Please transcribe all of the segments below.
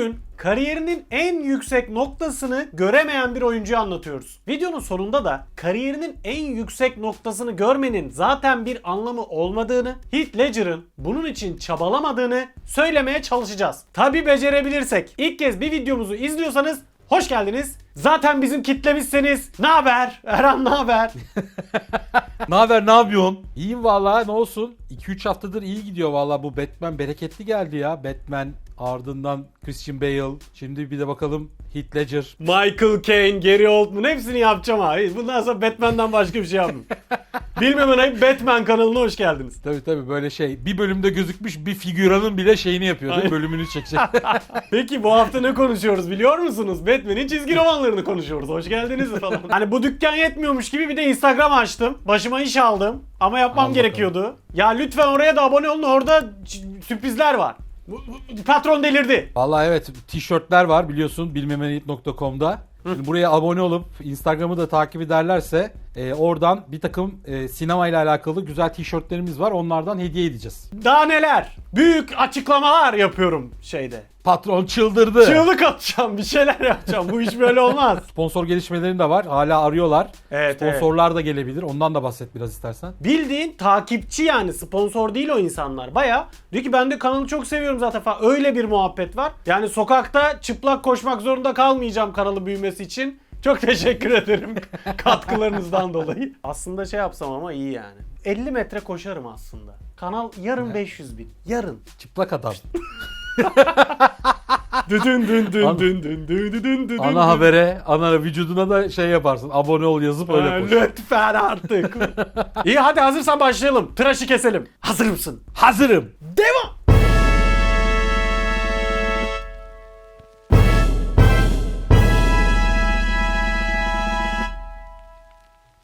Bugün kariyerinin en yüksek noktasını göremeyen bir oyuncuyu anlatıyoruz. Videonun sonunda da kariyerinin en yüksek noktasını görmenin zaten bir anlamı olmadığını, Heath Ledger'ın bunun için çabalamadığını söylemeye çalışacağız. Tabi becerebilirsek. İlk kez bir videomuzu izliyorsanız hoş geldiniz. Zaten bizim kitlemişseniz ne haber? Erhan ne haber? Ne haber ne yapıyorsun? İyiyim vallahi ne olsun. 2-3 haftadır iyi gidiyor vallahi bu Batman bereketli geldi ya. Batman ardından Christian Bale. Şimdi bir de bakalım Heath Ledger. Michael Caine, Gary Oldman hepsini yapacağım abi. Bundan sonra Batman'dan başka bir şey yapmıyorum. Bilmem ne Batman kanalına hoş geldiniz. Tabii tabii böyle şey. Bir bölümde gözükmüş bir figüranın bile şeyini yapıyor değil mi? Bölümünü çekecek. Peki bu hafta ne konuşuyoruz biliyor musunuz? Batman'in çizgi romanlarını konuşuyoruz. Hoş geldiniz falan. Hani bu dükkan yetmiyormuş gibi bir de Instagram açtım. Başıma iş aldım. Ama yapmam Al gerekiyordu. Ya lütfen oraya da abone olun. Orada sürprizler var. Patron delirdi. Vallahi evet tişörtler var biliyorsun bilmemeniyet.com'da. Şimdi buraya abone olup Instagram'ı da takip ederlerse e, oradan bir takım e, sinema ile alakalı güzel tişörtlerimiz var. Onlardan hediye edeceğiz. Daha neler? Büyük açıklamalar yapıyorum şeyde. Patron çıldırdı. Çığlık atacağım, bir şeyler yapacağım. Bu iş böyle olmaz. Sponsor gelişmeleri de var. Hala arıyorlar. Evet, Sponsorlar da gelebilir. Ondan da bahset biraz istersen. Bildiğin takipçi yani sponsor değil o insanlar. Baya diyor ki ben de kanalı çok seviyorum zaten falan. Öyle bir muhabbet var. Yani sokakta çıplak koşmak zorunda kalmayacağım kanalı büyümesi için. Çok teşekkür ederim katkılarınızdan dolayı. Aslında şey yapsam ama iyi yani. 50 metre koşarım aslında. Kanal yarın 500 bin. Yarın. Çıplak adam. Dün dün Ana- dün dün dün dün dün dün. Ana habere, ana vücuduna da şey yaparsın. Abone ol yazıp öyle koş. Lütfen artık. iyi hadi hazırsan başlayalım. Tıraşı keselim. Hazır mısın? Hazırım. Devam.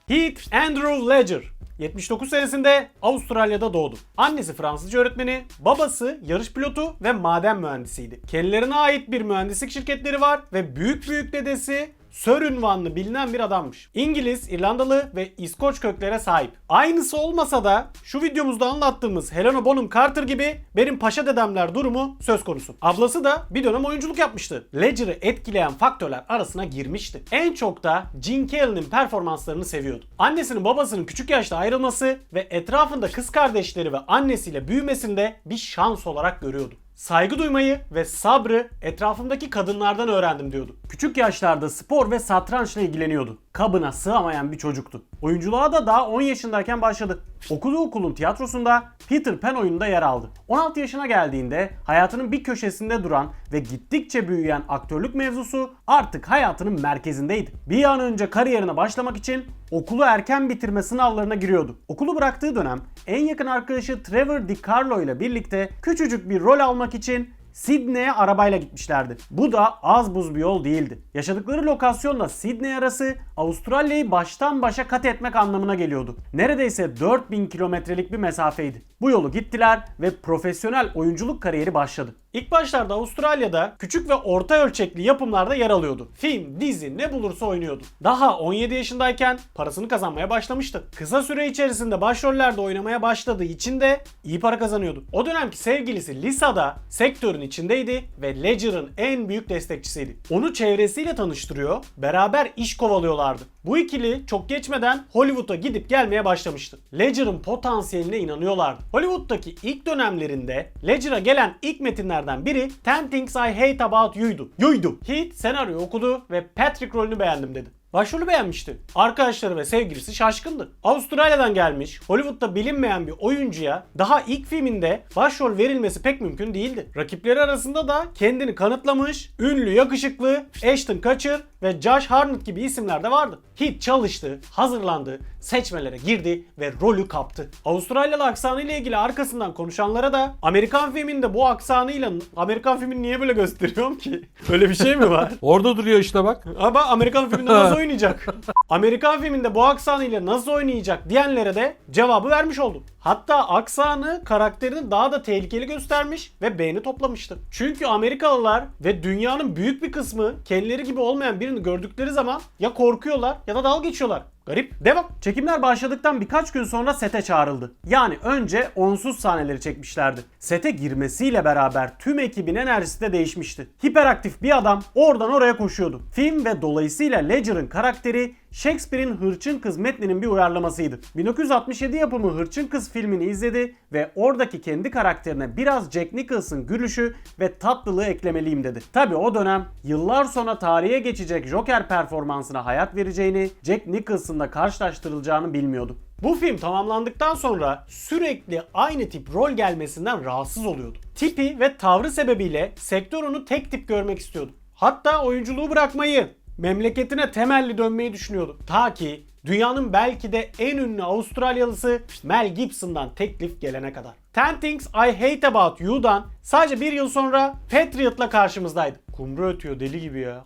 Heath Andrew Ledger 79 senesinde Avustralya'da doğdu. Annesi Fransızca öğretmeni, babası yarış pilotu ve maden mühendisiydi. Kendilerine ait bir mühendislik şirketleri var ve büyük büyük dedesi Sir ünvanlı bilinen bir adammış. İngiliz, İrlandalı ve İskoç köklere sahip. Aynısı olmasa da şu videomuzda anlattığımız Helena Bonham Carter gibi benim paşa dedemler durumu söz konusu. Ablası da bir dönem oyunculuk yapmıştı. Ledger'ı etkileyen faktörler arasına girmişti. En çok da Gene Kelly'nin performanslarını seviyordu. Annesinin babasının küçük yaşta ayrılması ve etrafında kız kardeşleri ve annesiyle büyümesinde bir şans olarak görüyordu. Saygı duymayı ve sabrı etrafımdaki kadınlardan öğrendim diyordu. Küçük yaşlarda spor ve satrançla ilgileniyordu. Kabına sığamayan bir çocuktu. Oyunculuğa da daha 10 yaşındayken başladı. Okuduğu okulun tiyatrosunda Peter Pan oyununda yer aldı. 16 yaşına geldiğinde hayatının bir köşesinde duran ve gittikçe büyüyen aktörlük mevzusu artık hayatının merkezindeydi. Bir an önce kariyerine başlamak için okulu erken bitirme sınavlarına giriyordu. Okulu bıraktığı dönem en yakın arkadaşı Trevor DiCarlo ile birlikte küçücük bir rol almak için Sydney'e arabayla gitmişlerdi. Bu da az buz bir yol değildi. Yaşadıkları lokasyonla Sydney arası Avustralya'yı baştan başa kat etmek anlamına geliyordu. Neredeyse 4000 kilometrelik bir mesafeydi. Bu yolu gittiler ve profesyonel oyunculuk kariyeri başladı. İlk başlarda Avustralya'da küçük ve orta ölçekli yapımlarda yer alıyordu. Film, dizi ne bulursa oynuyordu. Daha 17 yaşındayken parasını kazanmaya başlamıştı. Kısa süre içerisinde başrollerde oynamaya başladığı için de iyi para kazanıyordu. O dönemki sevgilisi Lisa da sektörün içindeydi ve Ledger'ın en büyük destekçisiydi. Onu çevresiyle tanıştırıyor, beraber iş kovalıyorlardı. Bu ikili çok geçmeden Hollywood'a gidip gelmeye başlamıştı. Ledger'ın potansiyeline inanıyorlardı. Hollywood'daki ilk dönemlerinde Ledger'a gelen ilk metinlerden biri Ten Things I Hate About You'ydu. Yuydu. Heath senaryo okudu ve Patrick rolünü beğendim dedi. Başrolü beğenmişti. Arkadaşları ve sevgilisi şaşkındı. Avustralya'dan gelmiş, Hollywood'da bilinmeyen bir oyuncuya daha ilk filminde başrol verilmesi pek mümkün değildi. Rakipleri arasında da kendini kanıtlamış, ünlü, yakışıklı Ashton Kutcher ve Josh Hartnett gibi isimler de vardı. Heath çalıştı, hazırlandı, seçmelere girdi ve rolü kaptı. Avustralyalı aksanı ile ilgili arkasından konuşanlara da Amerikan filminde bu aksanıyla Amerikan filmini niye böyle gösteriyorum ki? Öyle bir şey mi var? Orada duruyor işte bak. Ama Amerikan filminde nasıl oynayacak? Amerikan filminde bu aksanıyla nasıl oynayacak diyenlere de cevabı vermiş oldum. Hatta aksanı karakterini daha da tehlikeli göstermiş ve beğeni toplamıştı. Çünkü Amerikalılar ve dünyanın büyük bir kısmı kendileri gibi olmayan birini gördükleri zaman ya korkuyorlar ya da dalga geçiyorlar. Garip. Devam. Çekimler başladıktan birkaç gün sonra sete çağrıldı. Yani önce onsuz sahneleri çekmişlerdi. Sete girmesiyle beraber tüm ekibin enerjisi de değişmişti. Hiperaktif bir adam oradan oraya koşuyordu. Film ve dolayısıyla Ledger'ın karakteri Shakespeare'in Hırçın Kız metninin bir uyarlamasıydı. 1967 yapımı Hırçın Kız filmini izledi ve oradaki kendi karakterine biraz Jack Nicholson gülüşü ve tatlılığı eklemeliyim dedi. Tabi o dönem yıllar sonra tarihe geçecek Joker performansına hayat vereceğini, Jack Nicholson'la karşılaştırılacağını bilmiyordu. Bu film tamamlandıktan sonra sürekli aynı tip rol gelmesinden rahatsız oluyordu. Tipi ve tavrı sebebiyle sektör onu tek tip görmek istiyordu. Hatta oyunculuğu bırakmayı, memleketine temelli dönmeyi düşünüyordu. Ta ki dünyanın belki de en ünlü Avustralyalısı Mel Gibson'dan teklif gelene kadar. Ten Things I Hate About You'dan sadece bir yıl sonra Patriot'la karşımızdaydı. Kumru ötüyor deli gibi ya.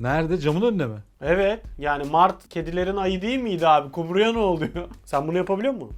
Nerede? Camın önünde mi? Evet yani Mart kedilerin ayı değil miydi abi? Kumruya ne oluyor? Sen bunu yapabiliyor musun?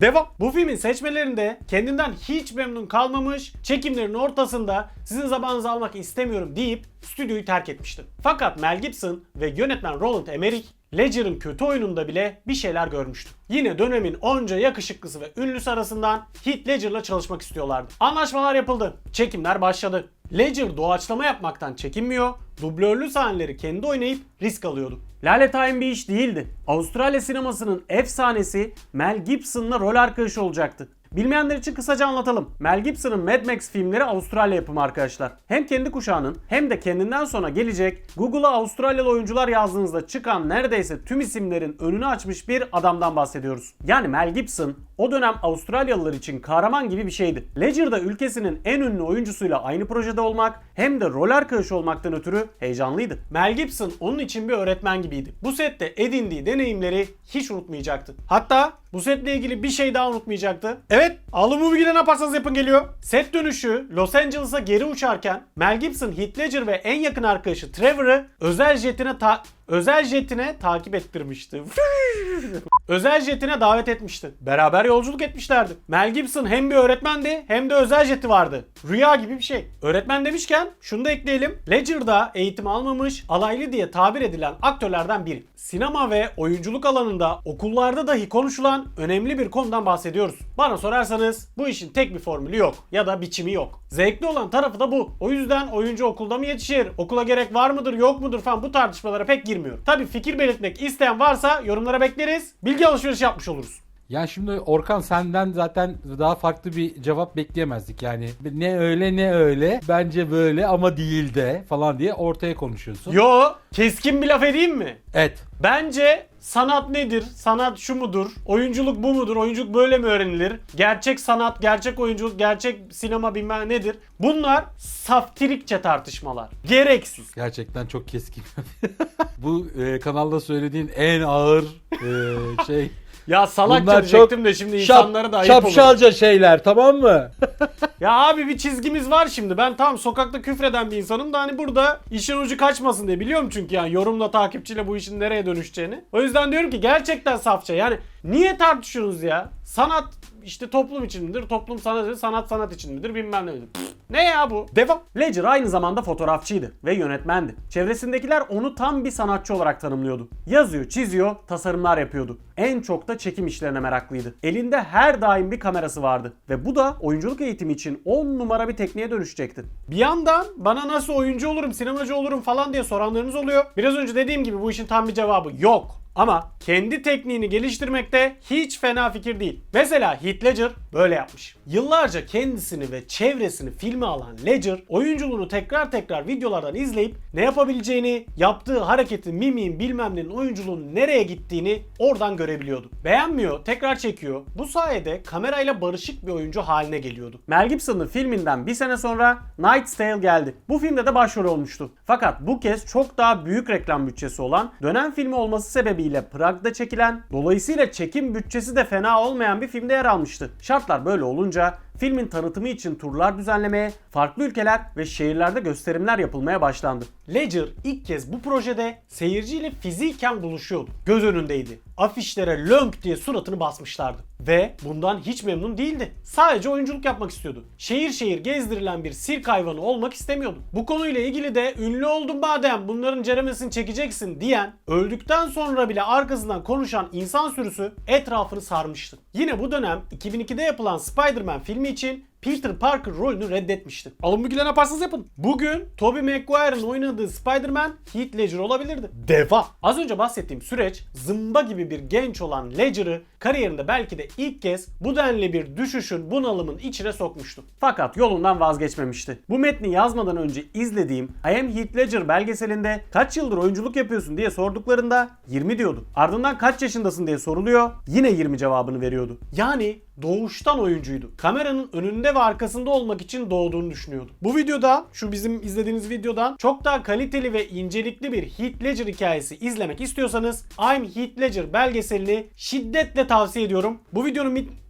Devam. Bu filmin seçmelerinde kendinden hiç memnun kalmamış, çekimlerin ortasında sizin zamanınızı almak istemiyorum deyip stüdyoyu terk etmişti. Fakat Mel Gibson ve yönetmen Roland Emmerich Ledger'ın kötü oyununda bile bir şeyler görmüştü. Yine dönemin onca yakışıklısı ve ünlüsü arasından Heath Ledger'la çalışmak istiyorlardı. Anlaşmalar yapıldı. Çekimler başladı. Ledger doğaçlama yapmaktan çekinmiyor, dublörlü sahneleri kendi oynayıp risk alıyordu. Laletayım bir iş değildi. Avustralya sinemasının efsanesi Mel Gibson'la rol arkadaşı olacaktı. Bilmeyenler için kısaca anlatalım. Mel Gibson'ın Mad Max filmleri Avustralya yapımı arkadaşlar. Hem kendi kuşağının hem de kendinden sonra gelecek Google'a Avustralyalı oyuncular yazdığınızda çıkan neredeyse tüm isimlerin önünü açmış bir adamdan bahsediyoruz. Yani Mel Gibson o dönem Avustralyalılar için kahraman gibi bir şeydi. Ledger'da ülkesinin en ünlü oyuncusuyla aynı projede olmak hem de rol arkadaşı olmaktan ötürü heyecanlıydı. Mel Gibson onun için bir öğretmen gibiydi. Bu sette edindiği deneyimleri hiç unutmayacaktı. Hatta bu setle ilgili bir şey daha unutmayacaktı. Evet, All Movie'de ne yaparsanız yapın geliyor. Set dönüşü Los Angeles'a geri uçarken Mel Gibson, Heath Ledger ve en yakın arkadaşı Trevor'ı özel jetine ta özel jetine takip ettirmişti. özel jetine davet etmişti. Beraber yolculuk etmişlerdi. Mel Gibson hem bir öğretmendi hem de özel jeti vardı. Rüya gibi bir şey. Öğretmen demişken şunu da ekleyelim. Ledger'da eğitim almamış, alaylı diye tabir edilen aktörlerden biri. Sinema ve oyunculuk alanında okullarda dahi konuşulan önemli bir konudan bahsediyoruz. Bana sorarsanız bu işin tek bir formülü yok ya da biçimi yok. Zevkli olan tarafı da bu. O yüzden oyuncu okulda mı yetişir, okula gerek var mıdır yok mudur falan bu tartışmalara pek girmiyorum. Tabi fikir belirtmek isteyen varsa yorumlara bekleriz. Bilgi alışverişi yapmış oluruz. Yani şimdi Orkan senden zaten daha farklı bir cevap bekleyemezdik yani. Ne öyle ne öyle bence böyle ama değil de falan diye ortaya konuşuyorsun. Yo keskin bir laf edeyim mi? Evet. Bence sanat nedir? Sanat şu mudur? Oyunculuk bu mudur? Oyunculuk böyle mi öğrenilir? Gerçek sanat, gerçek oyunculuk, gerçek sinema bilmem nedir? Bunlar saftirikçe tartışmalar. Gereksiz. Gerçekten çok keskin. Bu e, kanalda söylediğin en ağır e, şey. Ya salakça Bunlar diyecektim çok de şimdi şap- insanlara da ayıp olur. şapşalca şeyler tamam mı? Ya abi bir çizgimiz var şimdi. Ben tam sokakta küfreden bir insanım da hani burada işin ucu kaçmasın diye biliyorum çünkü yani yorumla takipçiyle bu işin nereye dönüşeceğini. O yüzden diyorum ki gerçekten safça. Yani niye tartışıyorsunuz ya? Sanat işte toplum için midir? Toplum sanat, sanat sanat için midir? Bilmem ne midir? Ne ya bu? Devam. Ledger aynı zamanda fotoğrafçıydı ve yönetmendi. Çevresindekiler onu tam bir sanatçı olarak tanımlıyordu. Yazıyor, çiziyor, tasarımlar yapıyordu. En çok da çekim işlerine meraklıydı. Elinde her daim bir kamerası vardı ve bu da oyunculuk eğitimi için 10 numara bir tekniğe dönüşecekti. Bir yandan bana nasıl oyuncu olurum, sinemacı olurum falan diye soranlarınız oluyor. Biraz önce dediğim gibi bu işin tam bir cevabı yok. Ama kendi tekniğini geliştirmekte hiç fena fikir değil. Mesela Heath Ledger böyle yapmış. Yıllarca kendisini ve çevresini filme alan Ledger, oyunculuğunu tekrar tekrar videolardan izleyip ne yapabileceğini, yaptığı hareketin, mimiğin, bilmem nenin oyunculuğunun nereye gittiğini oradan görebiliyordu. Beğenmiyor, tekrar çekiyor. Bu sayede kamerayla barışık bir oyuncu haline geliyordu. Mel Gibson'ın filminden bir sene sonra Knight's Tale geldi. Bu filmde de başrol olmuştu. Fakat bu kez çok daha büyük reklam bütçesi olan, dönem filmi olması sebebiyle Prag'da çekilen, dolayısıyla çekim bütçesi de fena olmayan bir filmde yer almıştı. Şartlar böyle olunca filmin tanıtımı için turlar düzenlemeye, farklı ülkeler ve şehirlerde gösterimler yapılmaya başlandı. Ledger ilk kez bu projede seyirciyle fiziken buluşuyordu. Göz önündeydi. Afişlere lönk diye suratını basmışlardı. ve bundan hiç memnun değildi. Sadece oyunculuk yapmak istiyordu. Şehir şehir gezdirilen bir sirk hayvanı olmak istemiyordu. Bu konuyla ilgili de ünlü oldum madem bunların ceremesini çekeceksin diyen, öldükten sonra bile arkasından konuşan insan sürüsü etrafını sarmıştı. Yine bu dönem 2002'de yapılan Spider-Man filmi için Peter Parker rolünü reddetmişti. Alın bilgiler ne yaparsanız yapın. Bugün Tobey Maguire'ın oynadığı Spider-Man Heath Ledger olabilirdi. Deva. Az önce bahsettiğim süreç zımba gibi bir genç olan Ledger'ı kariyerinde belki de ilk kez bu denli bir düşüşün bunalımın içine sokmuştu. Fakat yolundan vazgeçmemişti. Bu metni yazmadan önce izlediğim I Am Heath Ledger belgeselinde kaç yıldır oyunculuk yapıyorsun diye sorduklarında 20 diyordu. Ardından kaç yaşındasın diye soruluyor yine 20 cevabını veriyordu. Yani doğuştan oyuncuydu. Kameranın önünde ve arkasında olmak için doğduğunu düşünüyordu. Bu videoda şu bizim izlediğiniz videodan çok daha kaliteli ve incelikli bir Heath Ledger hikayesi izlemek istiyorsanız I'm Heath Ledger belgeselini şiddetle tavsiye ediyorum. Bu videonun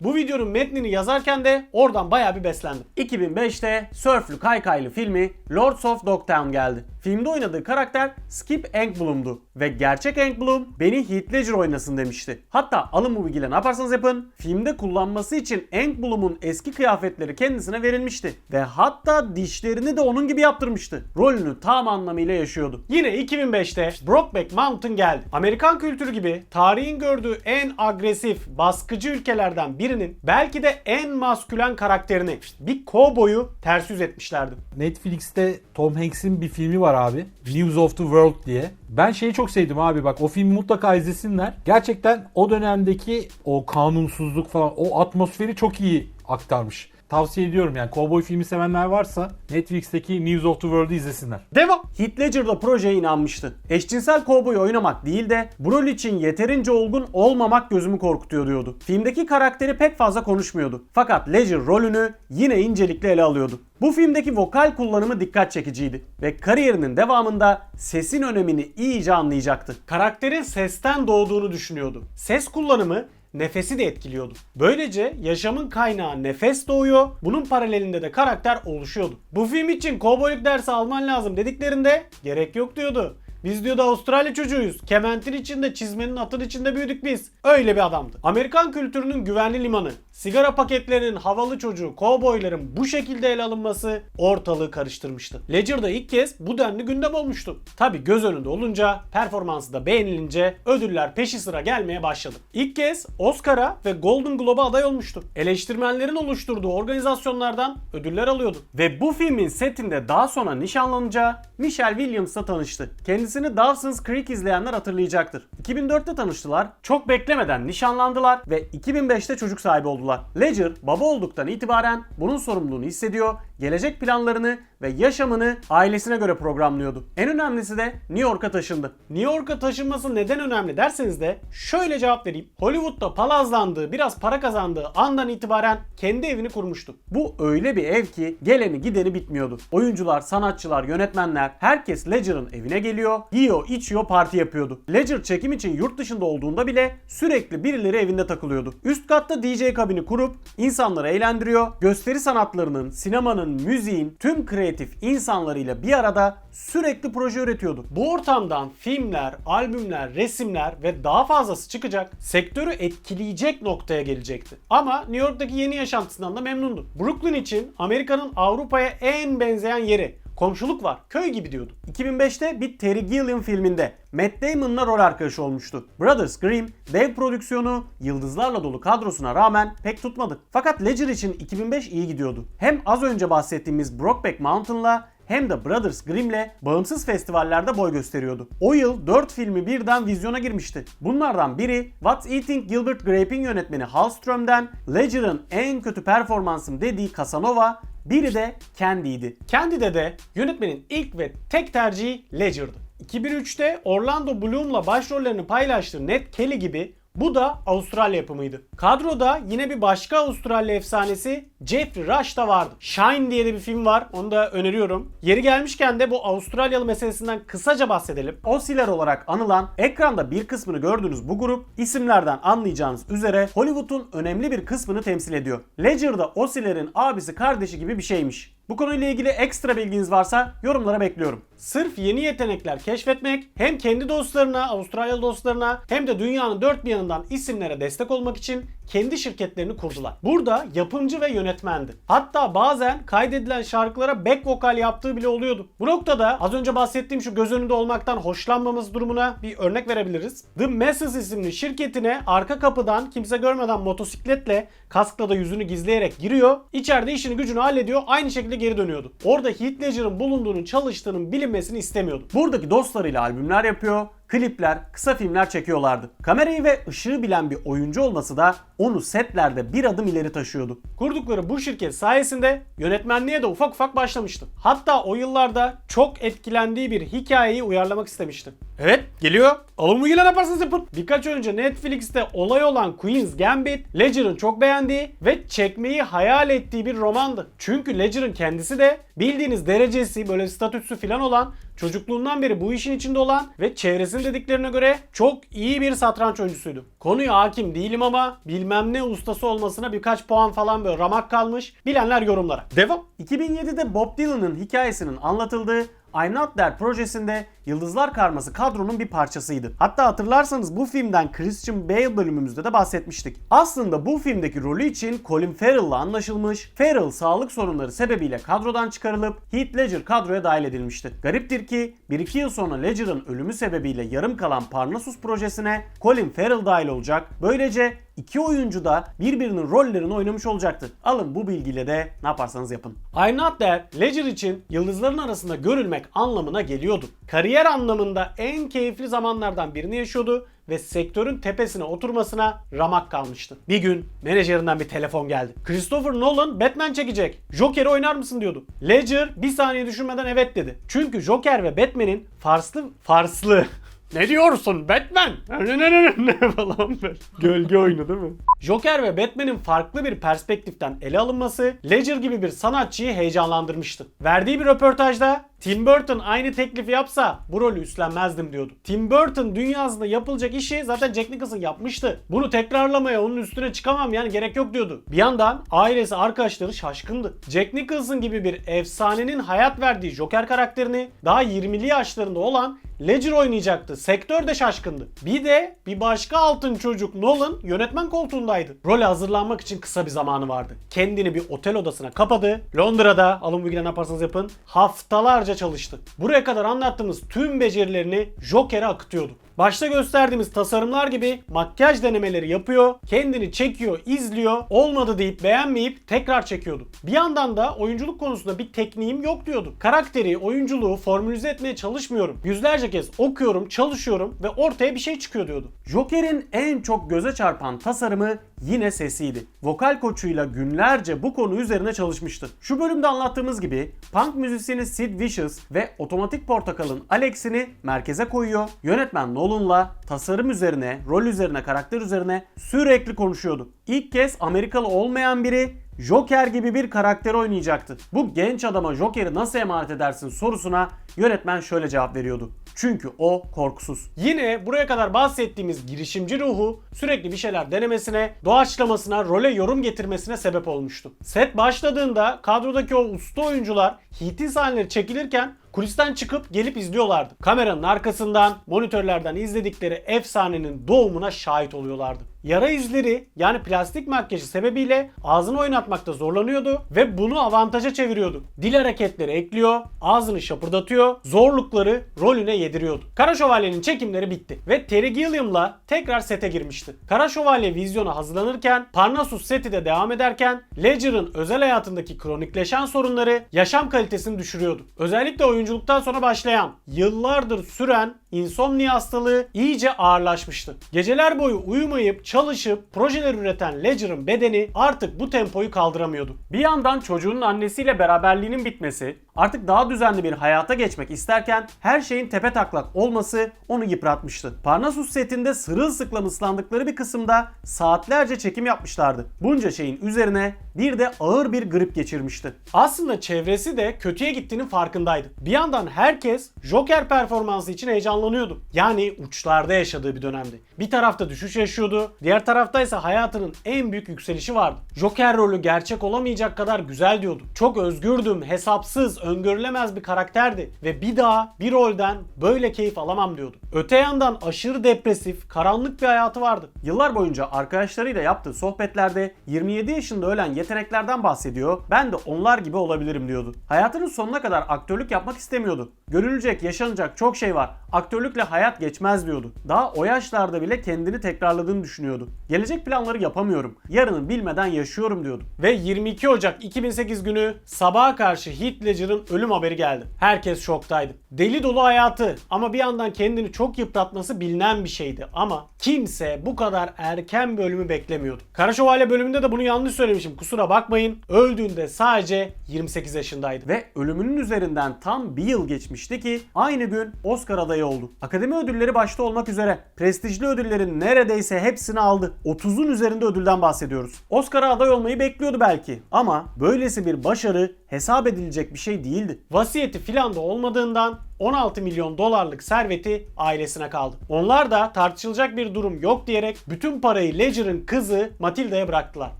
bu videonun metnini yazarken de oradan bayağı bir beslendim. 2005'te sörflü kaykaylı filmi Lords of Dogtown geldi. Filmde oynadığı karakter Skip Engblom'du ve gerçek Engblom beni Heath Ledger oynasın demişti. Hatta alın bu bilgiyle ne yaparsanız yapın filmde kullanması için Engblom'un eski kıyafetleri kendisine verilmişti ve hatta dişlerini de onun gibi yaptırmıştı. Rolünü tam anlamıyla yaşıyordu. Yine 2005'te Brokeback Mountain geldi. Amerikan kültürü gibi tarihin gördüğü en agresif, baskıcı ülkelerden birinin belki de en maskülen karakterini bir kovboyu ters yüz etmişlerdi. Netflix'te Tom Hanks'in bir filmi var abi. News of the World diye. Ben şeyi çok sevdim abi bak o filmi mutlaka izlesinler. Gerçekten o dönemdeki o kanunsuzluk falan o atmosferi çok iyi aktarmış. Tavsiye ediyorum yani kovboy filmi sevenler varsa Netflix'teki News of the World'u izlesinler. Devam. Heath Ledger da projeye inanmıştı. Eşcinsel kovboy oynamak değil de bu rol için yeterince olgun olmamak gözümü korkutuyor diyordu. Filmdeki karakteri pek fazla konuşmuyordu. Fakat Ledger rolünü yine incelikle ele alıyordu. Bu filmdeki vokal kullanımı dikkat çekiciydi ve kariyerinin devamında sesin önemini iyice anlayacaktı. Karakterin sesten doğduğunu düşünüyordu. Ses kullanımı nefesi de etkiliyordu. Böylece yaşamın kaynağı nefes doğuyor. Bunun paralelinde de karakter oluşuyordu. Bu film için kovboyluk dersi alman lazım dediklerinde gerek yok diyordu. Biz diyordu Avustralya çocuğuyuz. Kementin içinde, çizmenin atın içinde büyüdük biz. Öyle bir adamdı. Amerikan kültürünün güvenli limanı, sigara paketlerinin havalı çocuğu, kovboyların bu şekilde ele alınması ortalığı karıştırmıştı. Ledger'da ilk kez bu denli gündem olmuştu. Tabi göz önünde olunca, performansı da beğenilince ödüller peşi sıra gelmeye başladı. İlk kez Oscar'a ve Golden Globe'a aday olmuştu. Eleştirmenlerin oluşturduğu organizasyonlardan ödüller alıyordu. Ve bu filmin setinde daha sonra nişanlanacağı Michelle Williams'la tanıştı. Kendisini Dawson's Creek izleyenler hatırlayacaktır. 2004'te tanıştılar, çok beklemeden nişanlandılar ve 2005'te çocuk sahibi oldular. Ledger baba olduktan itibaren bunun sorumluluğunu hissediyor, gelecek planlarını ve yaşamını ailesine göre programlıyordu. En önemlisi de New York'a taşındı. New York'a taşınması neden önemli derseniz de şöyle cevap vereyim. Hollywood'da palazlandığı, biraz para kazandığı andan itibaren kendi evini kurmuştu. Bu öyle bir ev ki geleni gideni bitmiyordu. Oyuncular, sanatçılar, yönetmenler herkes Ledger'ın evine geliyor, yiyor, içiyor, parti yapıyordu. Ledger çekim için yurt dışında olduğunda bile sürekli birileri evinde takılıyordu. Üst katta DJ kabini kurup insanları eğlendiriyor. Gösteri sanatlarının, sinemanın, müziğin tüm kreatif insanlarıyla bir arada sürekli proje üretiyordu. Bu ortamdan filmler, albümler, resimler ve daha fazlası çıkacak, sektörü etkileyecek noktaya gelecekti. Ama New York'taki yeni yaşantısından da memnundu. Brooklyn için Amerika'nın Avrupa'ya en benzeyen yeri. Komşuluk var. Köy gibi diyordu. 2005'te bir Terry Gilliam filminde Matt Damon'la rol arkadaşı olmuştu. Brothers Grimm dev prodüksiyonu yıldızlarla dolu kadrosuna rağmen pek tutmadı. Fakat Ledger için 2005 iyi gidiyordu. Hem az önce bahsettiğimiz Brokeback Mountain'la hem de Brothers Grimm'le bağımsız festivallerde boy gösteriyordu. O yıl 4 filmi birden vizyona girmişti. Bunlardan biri What's Eating Gilbert Grape'in yönetmeni Hallström'den Ledger'ın en kötü performansım dediği Casanova, biri de Candy'ydi. Candy'de de yönetmenin ilk ve tek tercihi Ledger'dı. 2003'te Orlando Bloom'la başrollerini paylaştığı Ned Kelly gibi bu da Avustralya yapımıydı. Kadroda yine bir başka Avustralya efsanesi Jeffrey Rush da vardı. Shine diye de bir film var. Onu da öneriyorum. Yeri gelmişken de bu Avustralyalı meselesinden kısaca bahsedelim. Osiler olarak anılan ekranda bir kısmını gördüğünüz bu grup isimlerden anlayacağınız üzere Hollywood'un önemli bir kısmını temsil ediyor. Ledger'da Osilerin abisi kardeşi gibi bir şeymiş. Bu konuyla ilgili ekstra bilginiz varsa yorumlara bekliyorum. Sırf yeni yetenekler keşfetmek hem kendi dostlarına, Avustralyalı dostlarına hem de dünyanın dört bir yanından isimlere destek olmak için kendi şirketlerini kurdular. Burada yapımcı ve yönetmendi. Hatta bazen kaydedilen şarkılara back vokal yaptığı bile oluyordu. Bu noktada az önce bahsettiğim şu göz önünde olmaktan hoşlanmamız durumuna bir örnek verebiliriz. The Masses isimli şirketine arka kapıdan kimse görmeden motosikletle kaskla da yüzünü gizleyerek giriyor. İçeride işini gücünü hallediyor. Aynı şekilde geri dönüyordu. Orada Heath Ledger'ın bulunduğunun çalıştığının bilinmesini istemiyordu. Buradaki dostlarıyla albümler yapıyor klipler, kısa filmler çekiyorlardı. Kamerayı ve ışığı bilen bir oyuncu olması da onu setlerde bir adım ileri taşıyordu. Kurdukları bu şirket sayesinde yönetmenliğe de ufak ufak başlamıştı. Hatta o yıllarda çok etkilendiği bir hikayeyi uyarlamak istemişti. Evet geliyor. Alın mı gelen yaparsanız yapın. Birkaç önce Netflix'te olay olan Queen's Gambit, Ledger'ın çok beğendiği ve çekmeyi hayal ettiği bir romandı. Çünkü Ledger'ın kendisi de bildiğiniz derecesi böyle statüsü falan olan çocukluğundan beri bu işin içinde olan ve çevresinin dediklerine göre çok iyi bir satranç oyuncusuydu. Konuya hakim değilim ama bilmem ne ustası olmasına birkaç puan falan böyle ramak kalmış. Bilenler yorumlara. Devam. 2007'de Bob Dylan'ın hikayesinin anlatıldığı I'm Not There projesinde Yıldızlar Karması kadronun bir parçasıydı. Hatta hatırlarsanız bu filmden Christian Bale bölümümüzde de bahsetmiştik. Aslında bu filmdeki rolü için Colin Farrell'la anlaşılmış. Farrell sağlık sorunları sebebiyle kadrodan çıkarılıp Heath Ledger kadroya dahil edilmişti. Gariptir ki 1-2 yıl sonra Ledger'ın ölümü sebebiyle yarım kalan Parnassus projesine Colin Farrell dahil olacak. Böylece iki oyuncu da birbirinin rollerini oynamış olacaktı. Alın bu bilgiyle de ne yaparsanız yapın. I'm Not There, Ledger için yıldızların arasında görülmek anlamına geliyordu. Kariyer anlamında en keyifli zamanlardan birini yaşıyordu ve sektörün tepesine oturmasına ramak kalmıştı. Bir gün menajerinden bir telefon geldi. Christopher Nolan Batman çekecek. Joker'i oynar mısın diyordu. Ledger bir saniye düşünmeden evet dedi. Çünkü Joker ve Batman'in farslı farslı ne diyorsun Batman? Ne ne ne ne ne falan böyle. Gölge oyunu değil mi? Joker ve Batman'in farklı bir perspektiften ele alınması Ledger gibi bir sanatçıyı heyecanlandırmıştı. Verdiği bir röportajda Tim Burton aynı teklifi yapsa bu rolü üstlenmezdim diyordu. Tim Burton dünyasında yapılacak işi zaten Jack Nicholson yapmıştı. Bunu tekrarlamaya onun üstüne çıkamam yani gerek yok diyordu. Bir yandan ailesi arkadaşları şaşkındı. Jack Nicholson gibi bir efsanenin hayat verdiği Joker karakterini daha 20'li yaşlarında olan Ledger oynayacaktı. Sektör de şaşkındı. Bir de bir başka altın çocuk Nolan yönetmen koltuğundaydı. Role hazırlanmak için kısa bir zamanı vardı. Kendini bir otel odasına kapadı. Londra'da alın bilgiler yaparsanız yapın haftalarca çalıştı. Buraya kadar anlattığımız tüm becerilerini Joker'e akıtıyordu. Başta gösterdiğimiz tasarımlar gibi makyaj denemeleri yapıyor, kendini çekiyor, izliyor, olmadı deyip beğenmeyip tekrar çekiyordu. Bir yandan da oyunculuk konusunda bir tekniğim yok diyordu. Karakteri, oyunculuğu formülize etmeye çalışmıyorum. Yüzlerce kez okuyorum, çalışıyorum ve ortaya bir şey çıkıyor diyordu. Joker'in en çok göze çarpan tasarımı yine sesiydi. Vokal koçuyla günlerce bu konu üzerine çalışmıştı. Şu bölümde anlattığımız gibi punk müzisyeni Sid Vicious ve Otomatik Portakal'ın Alex'ini merkeze koyuyor. Yönetmen Nolan'la tasarım üzerine, rol üzerine, karakter üzerine sürekli konuşuyordu. İlk kez Amerikalı olmayan biri Joker gibi bir karakter oynayacaktı. Bu genç adama Joker'i nasıl emanet edersin sorusuna yönetmen şöyle cevap veriyordu. Çünkü o korkusuz. Yine buraya kadar bahsettiğimiz girişimci ruhu sürekli bir şeyler denemesine, doğaçlamasına, role yorum getirmesine sebep olmuştu. Set başladığında kadrodaki o usta oyuncular Heath'in sahneleri çekilirken kulisten çıkıp gelip izliyorlardı. Kameranın arkasından, monitörlerden izledikleri efsanenin doğumuna şahit oluyorlardı. Yara izleri yani plastik makyajı sebebiyle ağzını oynatmakta zorlanıyordu ve bunu avantaja çeviriyordu. Dil hareketleri ekliyor, ağzını şapırdatıyor, zorlukları rolüne yediriyordu. Kara Şövalye'nin çekimleri bitti ve Terry Gilliam'la tekrar sete girmişti. Kara Şövalye vizyona hazırlanırken, Parnassus seti de devam ederken Ledger'ın özel hayatındaki kronikleşen sorunları yaşam kalitesini düşürüyordu. Özellikle oyunculuktan sonra başlayan, yıllardır süren insomnia hastalığı iyice ağırlaşmıştı. Geceler boyu uyumayıp çalışıp projeler üreten Ledger'ın bedeni artık bu tempoyu kaldıramıyordu. Bir yandan çocuğunun annesiyle beraberliğinin bitmesi, artık daha düzenli bir hayata geçmek isterken her şeyin tepe taklak olması onu yıpratmıştı. Parnassus setinde sırılsıklam ıslandıkları bir kısımda saatlerce çekim yapmışlardı. Bunca şeyin üzerine bir de ağır bir grip geçirmişti. Aslında çevresi de kötüye gittiğinin farkındaydı. Bir yandan herkes Joker performansı için heyecanlanıyordu. Yani uçlarda yaşadığı bir dönemdi. Bir tarafta düşüş yaşıyordu, Diğer tarafta ise hayatının en büyük yükselişi vardı. Joker rolü gerçek olamayacak kadar güzel diyordu. Çok özgürdüm, hesapsız, öngörülemez bir karakterdi ve bir daha bir rolden böyle keyif alamam diyordu. Öte yandan aşırı depresif, karanlık bir hayatı vardı. Yıllar boyunca arkadaşlarıyla yaptığı sohbetlerde 27 yaşında ölen yeteneklerden bahsediyor. Ben de onlar gibi olabilirim diyordu. Hayatının sonuna kadar aktörlük yapmak istemiyordu. Görülecek, yaşanacak çok şey var. Aktörlükle hayat geçmez diyordu. Daha o yaşlarda bile kendini tekrarladığını düşünüyordu. Gelecek planları yapamıyorum. Yarını bilmeden yaşıyorum diyordu. Ve 22 Ocak 2008 günü sabaha karşı Heath ölüm haberi geldi. Herkes şoktaydı. Deli dolu hayatı ama bir yandan kendini çok yıpratması bilinen bir şeydi. Ama kimse bu kadar erken bir ölümü beklemiyordu. Kara Şövalye bölümünde de bunu yanlış söylemişim. Kusura bakmayın. Öldüğünde sadece 28 yaşındaydı. Ve ölümünün üzerinden tam bir yıl geçmişti ki aynı gün Oscar adayı oldu. Akademi ödülleri başta olmak üzere prestijli ödüllerin neredeyse hepsini aldı. 30'un üzerinde ödülden bahsediyoruz. Oscar'a aday olmayı bekliyordu belki ama böylesi bir başarı hesap edilecek bir şey değildi. Vasiyeti filan da olmadığından 16 milyon dolarlık serveti ailesine kaldı. Onlar da tartışılacak bir durum yok diyerek bütün parayı Ledger'ın kızı Matilda'ya bıraktılar.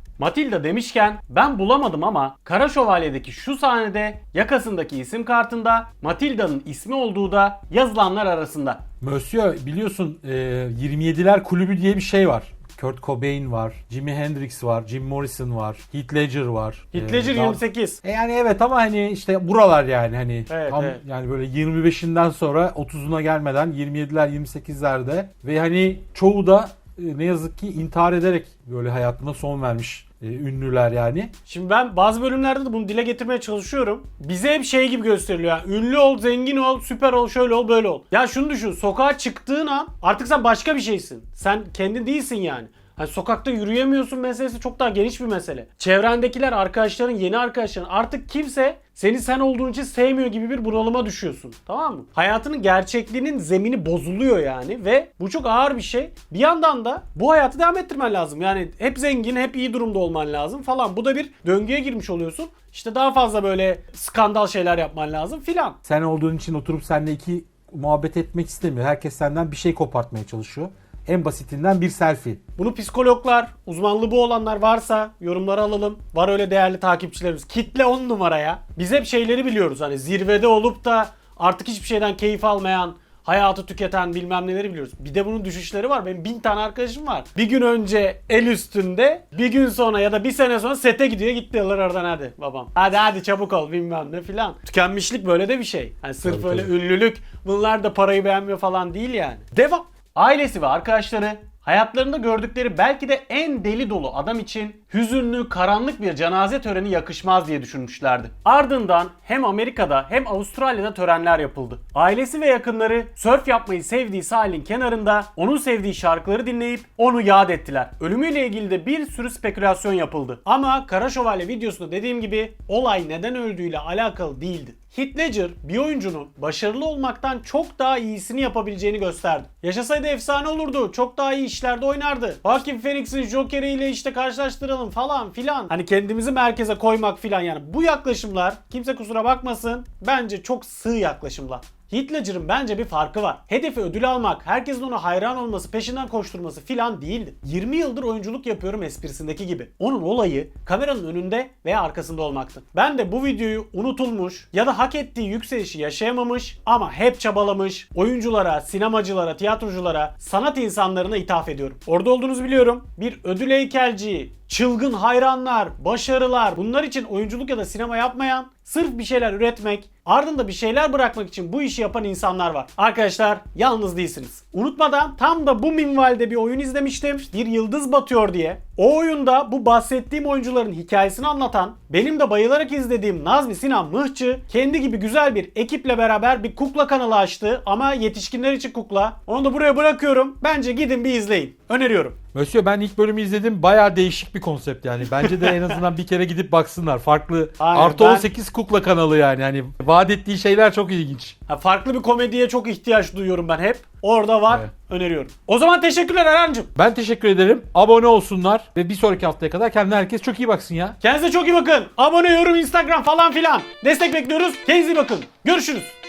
Matilda demişken ben bulamadım ama Kara Şövalye'deki şu sahnede yakasındaki isim kartında Matilda'nın ismi olduğu da yazılanlar arasında. Monsieur biliyorsun e, 27'ler kulübü diye bir şey var. Kurt Cobain var, Jimi Hendrix var, Jim Morrison var, Heath Ledger var. Heath Ledger E, daha- 28. E yani evet ama hani işte buralar yani hani Evet, tam evet. yani böyle 25'inden sonra 30'una gelmeden 27'ler 28'lerde ve hani çoğu da ne yazık ki intihar ederek böyle hayatına son vermiş e, ünlüler yani. Şimdi ben bazı bölümlerde de bunu dile getirmeye çalışıyorum. Bize hep şey gibi gösteriliyor. Yani ünlü ol, zengin ol, süper ol, şöyle ol, böyle ol. Ya şunu düşün. Sokağa çıktığın an artık sen başka bir şeysin. Sen kendi değilsin yani. Hani sokakta yürüyemiyorsun meselesi çok daha geniş bir mesele. Çevrendekiler, arkadaşların, yeni arkadaşların artık kimse seni sen olduğun için sevmiyor gibi bir bunalıma düşüyorsun. Tamam mı? Hayatının gerçekliğinin zemini bozuluyor yani ve bu çok ağır bir şey. Bir yandan da bu hayatı devam ettirmen lazım. Yani hep zengin, hep iyi durumda olman lazım falan. Bu da bir döngüye girmiş oluyorsun. İşte daha fazla böyle skandal şeyler yapman lazım filan. Sen olduğun için oturup seninle iki muhabbet etmek istemiyor. Herkes senden bir şey kopartmaya çalışıyor. En basitinden bir selfie. Bunu psikologlar, uzmanlığı bu olanlar varsa yorumlara alalım. Var öyle değerli takipçilerimiz. Kitle 10 numaraya. Biz hep şeyleri biliyoruz hani zirvede olup da artık hiçbir şeyden keyif almayan, hayatı tüketen bilmem neleri biliyoruz. Bir de bunun düşüşleri var. Benim bin tane arkadaşım var. Bir gün önce el üstünde, bir gün sonra ya da bir sene sonra sete gidiyor. Gitti yıllar oradan hadi babam. Hadi hadi çabuk ol bilmem ne filan. Tükenmişlik böyle de bir şey. Hani sırf Tabii, öyle tabii. ünlülük bunlar da parayı beğenmiyor falan değil yani. Devam. Ailesi ve arkadaşları hayatlarında gördükleri belki de en deli dolu adam için hüzünlü, karanlık bir cenaze töreni yakışmaz diye düşünmüşlerdi. Ardından hem Amerika'da hem Avustralya'da törenler yapıldı. Ailesi ve yakınları sörf yapmayı sevdiği sahilin kenarında onun sevdiği şarkıları dinleyip onu yad ettiler. Ölümüyle ilgili de bir sürü spekülasyon yapıldı. Ama Kara Şövalye videosunda dediğim gibi olay neden öldüğüyle alakalı değildi. Heath Ledger bir oyuncunun başarılı olmaktan çok daha iyisini yapabileceğini gösterdi. Yaşasaydı efsane olurdu. Çok daha iyi işlerde oynardı. Joaquin Phoenix'in Joker'i ile işte karşılaştıralım falan filan. Hani kendimizi merkeze koymak filan yani. Bu yaklaşımlar kimse kusura bakmasın bence çok sığ yaklaşımlar. Heath bence bir farkı var. Hedefi ödül almak, herkesin ona hayran olması, peşinden koşturması filan değildi. 20 yıldır oyunculuk yapıyorum esprisindeki gibi. Onun olayı kameranın önünde veya arkasında olmaktı. Ben de bu videoyu unutulmuş ya da hak ettiği yükselişi yaşayamamış ama hep çabalamış oyunculara, sinemacılara, tiyatroculara, sanat insanlarına ithaf ediyorum. Orada olduğunuzu biliyorum. Bir ödül heykelci, çılgın hayranlar, başarılar bunlar için oyunculuk ya da sinema yapmayan, sırf bir şeyler üretmek, ardında bir şeyler bırakmak için bu işi yapan insanlar var. Arkadaşlar yalnız değilsiniz. Unutmadan tam da bu minvalde bir oyun izlemiştim. Bir yıldız batıyor diye. O oyunda bu bahsettiğim oyuncuların hikayesini anlatan, benim de bayılarak izlediğim Nazmi Sinan Mıhçı kendi gibi güzel bir ekiple beraber bir kukla kanalı açtı ama yetişkinler için kukla. Onu da buraya bırakıyorum. Bence gidin bir izleyin. Öneriyorum. Monsieur ben ilk bölümü izledim. Bayağı değişik bir konsept yani. Bence de en azından bir kere gidip baksınlar. Farklı Aynen, artı ben- 18 kukla kanalı yani. Hani vaat ettiği şeyler çok ilginç. Ha, farklı bir komediye çok ihtiyaç duyuyorum ben hep. Orada var. Evet. Öneriyorum. O zaman teşekkürler Erhan'cığım. Ben teşekkür ederim. Abone olsunlar ve bir sonraki haftaya kadar kendine herkes çok iyi baksın ya. Kendinize çok iyi bakın. Abone, yorum, Instagram falan filan. Destek bekliyoruz. Kendinize iyi bakın. Görüşürüz.